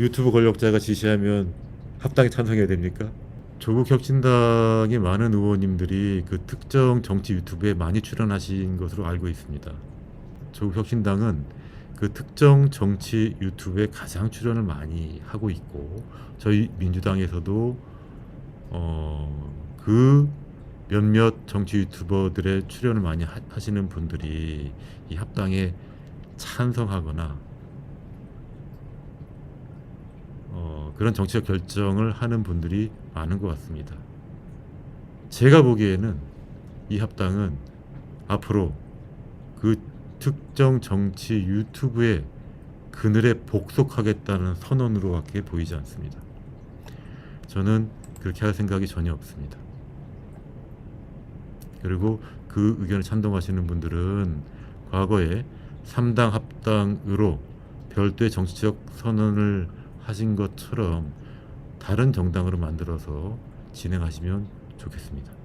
유튜브 권력자가 지시하면 합당에 찬성해야 됩니까? 조국 혁신당의 많은 의원님들이 그 특정 정치 유튜브에 많이 출연하신 것으로 알고 있습니다. 조국 혁신당은 그 특정 정치 유튜브에 가장 출연을 많이 하고 있고 저희 민주당에서도 어, 그 몇몇 정치 유튜버들의 출연을 많이 하, 하시는 분들이 이 합당에 찬성하거나 어, 그런 정치적 결정을 하는 분들이 많은 것 같습니다. 제가 보기에는 이 합당은 앞으로 그 특정 정치 유튜브의 그늘에 복속하겠다는 선언으로밖에 보이지 않습니다. 저는 그렇게 할 생각이 전혀 없습니다. 그리고 그 의견을 찬동하시는 분들은 과거에 3당 합당으로 별도의 정치적 선언을 하신 것처럼 다른 정당으로 만들어서 진행하시면 좋겠습니다.